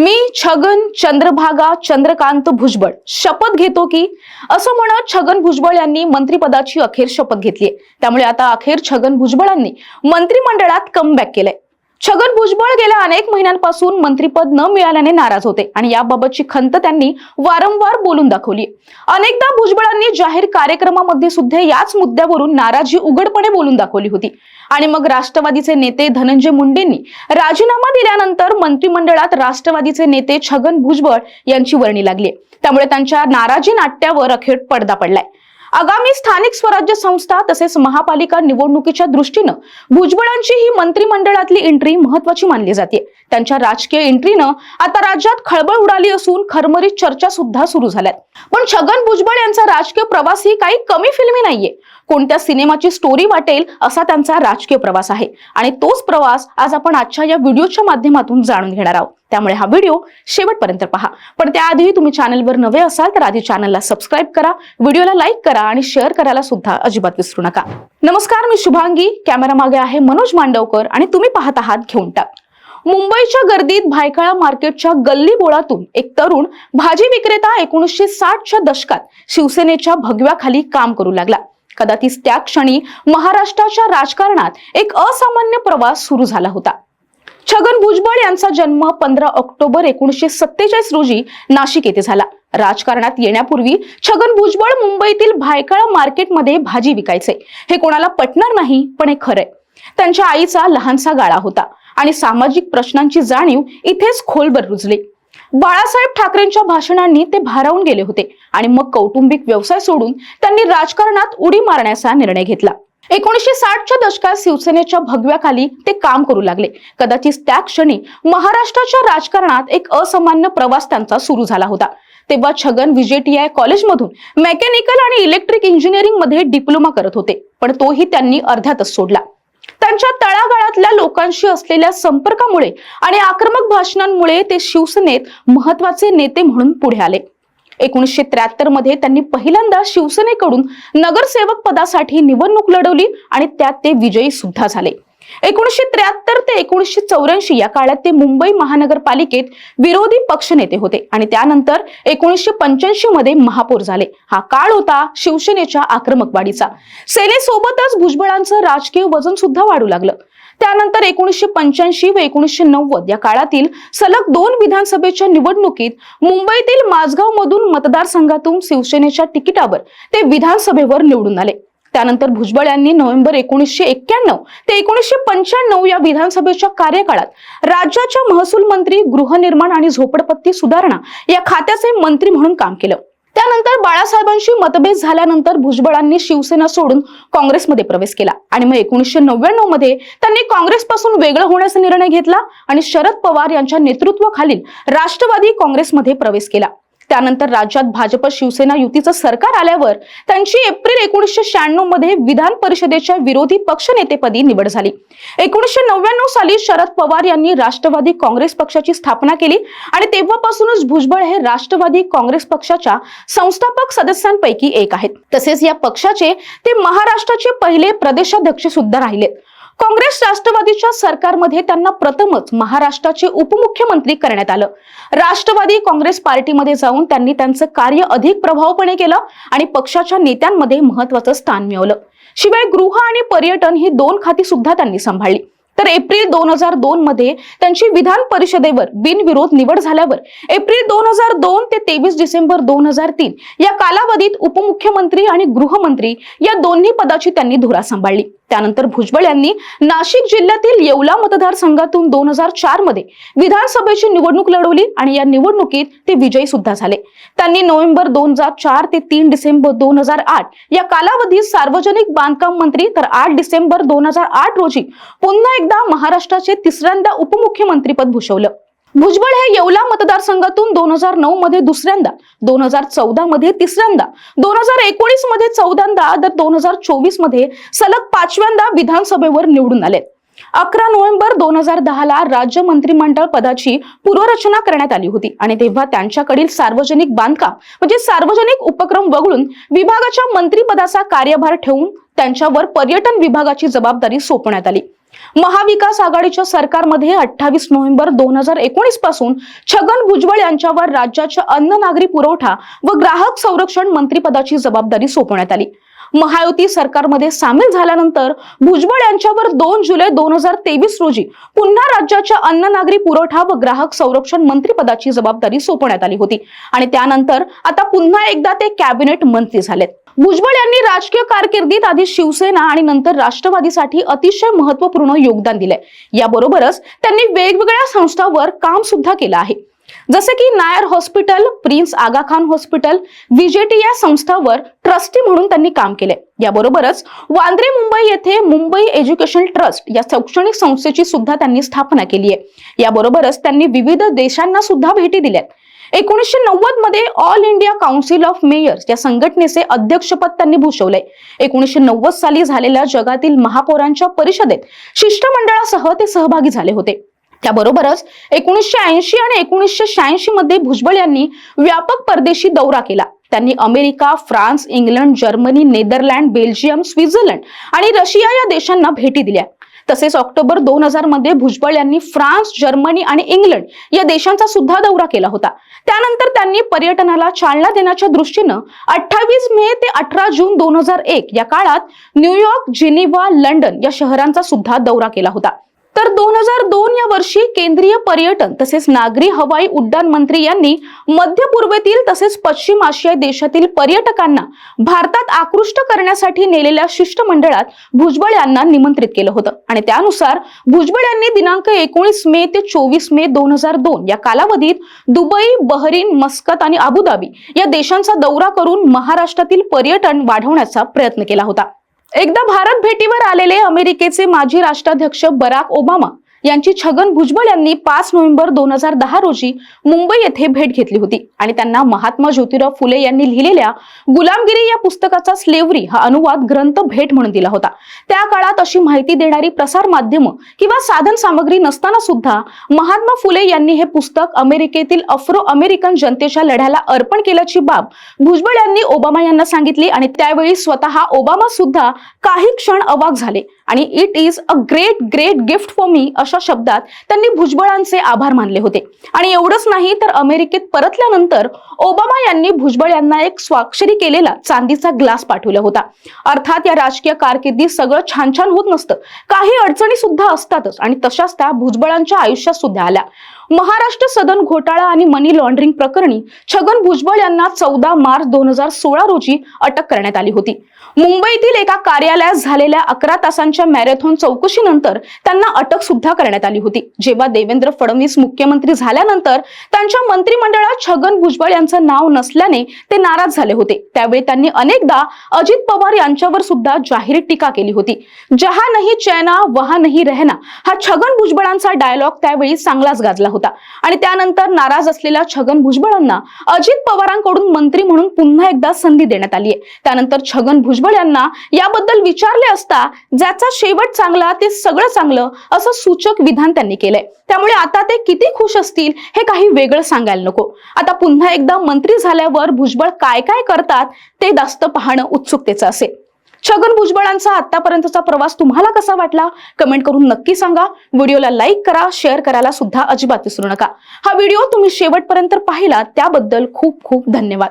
मी छगन चंद्रभागा चंद्रकांत भुजबळ शपथ घेतो की असं म्हणत छगन भुजबळ यांनी मंत्रिपदाची अखेर शपथ घेतली त्यामुळे आता अखेर छगन भुजबळांनी मंत्रिमंडळात कमबॅक केलंय. छगन भुजबळ गेल्या अनेक महिन्यांपासून मंत्रीपद न मिळाल्याने नाराज होते आणि याबाबतची खंत त्यांनी वारंवार बोलून दाखवली. अनेकदा भुजबळांनी जाहीर कार्यक्रमामध्ये सुद्धा याच मुद्द्यावरून नाराजी उघडपणे बोलून दाखवली होती. आणि मग राष्ट्रवादीचे नेते धनंजय मुंडेंनी राजीनामा दिल्यानंतर मंत्रिमंडळात राष्ट्रवादीचे नेते छगन भुजबळ यांची वर्णी लागली. त्यामुळे त्यांच्या नाराजी नाट्यावर अखेर पडदा पडलाय. आगामी स्थानिक स्वराज्य संस्था तसेच महापालिका निवडणुकीच्या दृष्टीनं भुजबळांची ही मंत्रिमंडळातली एंट्री महत्वाची मानली जाते. त्यांच्या राजकीय एंट्रीनं आता राज्यात खळबळ उडाली असून खरमरीत चर्चा सुद्धा सुरू झाल्यात. पण छगन भुजबळ यांचा राजकीय प्रवास ही काही कमी फिल्मी नाहीये. कोणत्या सिनेमाची स्टोरी वाटेल असा त्यांचा राजकीय प्रवास आहे. आणि तोच प्रवास आज आपण आजच्या या व्हिडिओच्या माध्यमातून जाणून घेणार आहोत. त्यामुळे हा व्हिडिओ शेवटपर्यंत पहा. पण त्याआधी तुम्ही चॅनलवर नवे असाल तर आधी चॅनलला सबस्क्राईब करा व्हिडिओला लाईक करा आणि शेअर करायला सुद्धा अजिबात विसरू नका. नमस्कार मी शुभांगी. कॅमेरा मागे आहे मनोज मांडवकर आणि तुम्ही पाहत आहात घेऊन टाक. मुंबईच्या गर्दीत भायखळा मार्केटच्या गल्ली बोळातून एक तरुण भाजी विक्रेता एकोणीसशे साठच्या दशकात शिवसेनेच्या भगव्याखाली काम करू लागला. कदाचित त्या क्षणी महाराष्ट्राच्या राजकारणात एक असामान्य प्रवास सुरू झाला होता. छगन भुजबळ यांचा जन्म पंधरा ऑक्टोबर एकोणीसशे सत्तेचाळीस रोजी नाशिक येथे झाला. राजकारणात येण्यापूर्वी छगन भुजबळ मुंबईतील भायखळा मार्केटमध्ये भाजी विकायचे. हे कोणाला पटणार नाही पण हे खरंय. त्यांच्या आईचा लहानसा गाळा होता आणि सामाजिक प्रश्नांची जाणीव इथेच खोलवर रुजली. बाळासाहेब ठाकरेंच्या भाषणांनी ते भारावून गेले होते आणि मग कौटुंबिक व्यवसाय सोडून त्यांनी राजकारणात उडी मारण्याचा निर्णय घेतला. एकोणीसशे साठच्या दशकात शिवसेनेच्या भगव्याखाली ते काम करू लागले. कदाचित त्या क्षणी महाराष्ट्राच्या राजकारणात एक असामान्य प्रवास त्यांचा सुरू झाला होता. तेव्हा छगन विजेटीआय कॉलेजमधून मेकॅनिकल आणि इलेक्ट्रिक इंजिनिअरिंगमध्ये डिप्लोमा करत होते पण तोही त्यांनी अर्ध्यातच सोडला. त्यांच्या तळागाळातल्या लोकांशी असलेल्या संपर्कामुळे आणि आक्रमक भाषणांमुळे ते शिवसेनेत महत्त्वाचे नेते म्हणून पुढे आले. एकोणीसशे त्र्याहत्तरमध्ये त्यांनी पहिल्यांदा शिवसेनेकडून नगरसेवक पदासाठी निवडणूक लढवली आणि त्यात ते विजयी सुद्धा झाले. एकोणीसशे त्र्याहत्तर ते एकोणीसशे चौऱ्याऐंशी या काळात ते मुंबई महानगरपालिकेत विरोधी पक्षनेते होते आणि त्यानंतर एकोणीसशे पंच्याऐंशी मध्ये महापौर झाले. हा काळ होता शिवसेनेच्या आक्रमक वाढीचा सेनेसोबतच भुजबळांचं राजकीय वजन सुद्धा वाढू लागलं. त्यानंतर एकोणीसशे पंच्याऐंशी व एकोणीसशे नव्वद या काळातील सलग दोन विधानसभेच्या निवडणुकीत मुंबईतील माझगाव मधून मतदारसंघातून शिवसेनेच्या तिकिटावर ते विधानसभेवर निवडून आले. त्यानंतर भुजबळ यांनी नोव्हेंबर एकोणीसशे एक्क्याण्णव ते एकोणीसशे पंच्याण्णव या विधानसभेच्या कार्यकाळात राज्याच्या महसूल मंत्री गृहनिर्माण आणि झोपडपट्टी सुधारणा या खात्याचे मंत्री म्हणून काम केलं. त्यानंतर बाळासाहेबांशी मतभेद झाल्यानंतर भुजबळांनी शिवसेना सोडून काँग्रेसमध्ये प्रवेश केला. आणि मग एकोणीसशे नव्याण्णवमध्ये त्यांनी काँग्रेसपासून वेगळं होण्याचा निर्णय घेतला आणि शरद पवार यांच्या नेतृत्वाखालील राष्ट्रवादी काँग्रेसमध्ये प्रवेश केला. त्यानंतर राज्यात भाजप शिवसेना युतीचं सरकार आल्यावर त्यांची एप्रिल एकोणीसशे शहाण्णवमध्ये विधान परिषदेच्या विरोधी पक्षनेतेपदी निवड झाली. एकोणीसशे नव्याण्णव साली शरद पवार यांनी राष्ट्रवादी काँग्रेस पक्षाची स्थापना केली आणि तेव्हापासूनच भुजबळ हे राष्ट्रवादी काँग्रेस पक्षाच्या संस्थापक सदस्यांपैकी एक आहेत. तसेच या पक्षाचे ते महाराष्ट्राचे पहिले प्रदेशाध्यक्ष सुद्धा राहिलेत काँग्रेस राष्ट्रवादीच्या सरकारमध्ये त्यांना प्रथमच महाराष्ट्राचे उपमुख्यमंत्री करण्यात आलं. राष्ट्रवादी काँग्रेस पार्टीमध्ये जाऊन त्यांनी त्यांचं कार्य अधिक प्रभावपणे केलं आणि पक्षाच्या नेत्यांमध्ये महत्वाचं स्थान मिळवलं. शिवाय गृह आणि पर्यटन ही दोन खाती सुद्धा त्यांनी सांभाळली. तर एप्रिल दोन हजार दोन मध्ये त्यांची विधान परिषदेवर बिनविरोध निवड झाल्यावर एप्रिल दोन हजार दोन ते तेवीस डिसेंबर दोन हजार तीन या कालावधीत उपमुख्यमंत्री आणि गृहमंत्री या दोन्ही पदाची त्यांनी धुरा सांभाळली. त्यानंतर भुजबळ यांनी नाशिक जिल्ह्यातील येवला मतदारसंघातून दोन हजार चारमध्ये विधानसभेची निवडणूक लढवली आणि या निवडणुकीत ते विजयी सुद्धा झाले. त्यांनी नोव्हेंबर दोन हजार चार ते तीन डिसेंबर दोन हजार आठ या कालावधीत सार्वजनिक बांधकाम मंत्री तर आठ डिसेंबर दोन हजार आठ रोजी पुन्हा एकदा महाराष्ट्राचे तिसऱ्यांदा उपमुख्यमंत्रीपद भूषवलं. भुजबळ हे येवला मतदारसंघातून दोन हजार नऊ मध्ये दुसऱ्यांदा दोन हजार चौदा मध्ये तिसऱ्यांदा दोन हजार एकोणीसमध्ये चौदांदा तर दोन हजार चोवीसमध्ये सलग पाचव्यांदा विधानसभेवर निवडून आले अकरा नोव्हेंबर दोन हजार दहाला राज्य मंत्रिमंडळ पदाची पूर्वरचना करण्यात आली होती आणि तेव्हा त्यांच्याकडील सार्वजनिक बांधकाम म्हणजे सार्वजनिक उपक्रम वगळून विभागाच्या मंत्रिपदाचा कार्यभार ठेवून त्यांच्यावर पर्यटन विभागाची जबाबदारी सोपवण्यात आली. महाविकास आघाडीच्या सरकारमध्ये अठ्ठावीस नोव्हेंबर दोन हजार एकोणीसपासून छगन भुजबळ यांच्यावर राज्याच्या अन्न नागरी पुरवठा व ग्राहक संरक्षण मंत्रिपदाची जबाबदारी सोपवण्यात आली. महायुती सरकारमध्ये सामील झाल्यानंतर भुजबळ यांच्यावर दोन जुलै दोन हजार तेवीस रोजी पुन्हा राज्याच्या अन्न नागरी पुरवठा व ग्राहक संरक्षण मंत्रीपदाची जबाबदारी सोपवण्यात आली होती. आणि त्यानंतर आता पुन्हा एकदा ते कॅबिनेट मंत्री झालेत. भुजबळ यांनी राजकीय कारकिर्दीत आधी शिवसेना आणि नंतर राष्ट्रवादीसाठी अतिशय महत्त्वपूर्ण योगदान दिलंय. याबरोबरच त्यांनी वेगवेगळ्या संस्थांवर काम सुद्धा केलं आहे. जसे की Nair hospital prince Aga Khan hospital VJTI या संस्थावर ट्रस्टी म्हणून त्यांनी काम केले. याबरोबरच वांद्रे मुंबई येथे मुंबई एज्युकेशन ट्रस्ट या शैक्षणिक संस्थेची सुद्धा त्यांनी स्थापना केली आहे. याबरोबरच त्यांनी विविध देशांना सुद्धा भेटी दिल्यात. एकोणीसशे नव्वदमध्ये All India Council of Mayors या संघटनेचे अध्यक्षपद त्यांनी भूषवलंय. एकोणीसशे नव्वद साली झालेल्या जगातील महापौरांच्या परिषदेत शिष्टमंडळासह ते सहभागी झाले होते. त्याबरोबरच एकोणीसशे ऐंशी आणि एकोणीसशे शहाऐंशी मध्ये भुजबळ यांनी व्यापक परदेशी दौरा केला. त्यांनी America France England Germany Netherland Belgium Switzerland आणि रशिया या देशांना भेटी दिल्या. तसेच ऑक्टोबर दोन हजारमध्ये भुजबळ यांनी फ्रान्स जर्मनी आणि इंग्लंड या देशांचा सुद्धा दौरा केला होता. त्यानंतर त्यांनी पर्यटनाला चालना देण्याच्या दृष्टीनं अठ्ठावीस मे ते अठरा जून दोन हजार एक या काळात न्यूयॉर्क जिनिव्हा लंडन या शहरांचा सुद्धा दौरा केला होता. तर दोन हजार दोन या वर्षी केंद्रीय पर्यटन तसेच नागरी हवाई उड्डाण मंत्री यांनी मध्य पूर्वेतील तसेच पश्चिम आशिया देशातील पर्यटकांना भारतात आकृष्ट करण्यासाठी नेलेल्या शिष्टमंडळात भुजबळ यांना निमंत्रित केलं होतं. आणि त्यानुसार भुजबळ यांनी दिनांक एकोणीस मे ते चोवीस मे दोन हजार दोन या कालावधीत दुबई बहरीन मस्कत आणि अबुधाबी या देशांचा दौरा करून महाराष्ट्रातील पर्यटन वाढवण्याचा प्रयत्न केला होता. एकदा भारत भेटीवर आलेले अमेरिकेचे माजी राष्ट्राध्यक्ष बराक ओबामा यांची छगन भुजबळ यांनी पाच नोव्हेंबर दोन हजार दहा रोजी मुंबई येथे भेट घेतली होती. आणि त्यांना महात्मा ज्योतिराव फुले यांनी लिहिलेल्या गुलामगिरी या पुस्तकाचा स्लेवरी हा अनुवाद ग्रंथ भेट म्हणून दिला होता. त्या काळात अशी माहिती देणारी प्रसार माध्यमं किंवा साधन सामग्री नसताना सुद्धा महात्मा फुले यांनी हे पुस्तक अमेरिकेतील अफ्रो अमेरिकन जनतेच्या लढ्याला अर्पण केल्याची बाब भुजबळ यांनी ओबामा यांना सांगितली आणि त्यावेळी स्वतः ओबामा सुद्धा काही क्षण अवाक झाले. आणि it is a great great gift for me अशा शब्दात त्यांनी भुजबळांचे आभार मानले होते. आणि एवढंच नाही तर अमेरिकेत परतल्यानंतर ओबामा यांनी भुजबळ यांना एक स्वाक्षरी केलेला चांदीचा ग्लास पाठवला होता. अर्थात या राजकीय कारकिर्दीत सगळं छान छान होत नसतं. काही अडचणी सुद्धा असतातच आणि तशाच त्या भुजबळांच्या आयुष्यात सुद्धा आल्या. महाराष्ट्र सदन घोटाळा आणि मनी लॉन्ड्रिंग प्रकरणी छगन भुजबळ यांना चौदा मार्च दोन हजार सोळा रोजी अटक करण्यात आली होती. मुंबईतील एका कार्यालयात झालेल्या अकरा तासांच्या मॅरेथॉन चौकशीनंतर त्यांना अटक सुद्धा करण्यात आली होती. जेव्हा देवेंद्र फडणवीस मुख्यमंत्री झाल्यानंतर त्यांच्या मंत्रिमंडळात छगन भुजबळ यांचं नाव नसल्याने ते नाराज झाले होते. त्यावेळी त्यांनी अनेकदा अजित पवार यांच्यावर सुद्धा जाहीर टीका केली होती. जहा नाही चैना वहा नाही रहना हा छगन भुजबळांचा डायलॉग त्यावेळी चांगलाच गाजला होता. होता. आणि त्यानंतर नाराज असलेल्या छगन भुजबळांना अजित पवारांकडून मंत्री म्हणून पुन्हा एकदा संधी देण्यात आली आहे त्यानंतर छगन भुजबळ यांना याबद्दल विचारले असता ज्याचा शेवट चांगला ते सगळं चांगलं असं सूचक विधान त्यांनी केलंय. त्यामुळे आता ते किती खुश असतील हे काही वेगळं सांगायला नको. आता पुन्हा एकदा मंत्री झाल्यावर भुजबळ काय काय करतात ते जास्त पाहणं उत्सुकतेचं असेल. छगन भुजबळांचा आतापर्यंतचा प्रवास तुम्हाला कसा वाटला? कमेंट करून नक्की सांगा. व्हिडिओला लाईक करा शेअर करायला सुद्धा अजिबात विसरू नका. हा व्हिडिओ तुम्ही शेवटपर्यंत पाहिला त्याबद्दल खूप खूप धन्यवाद.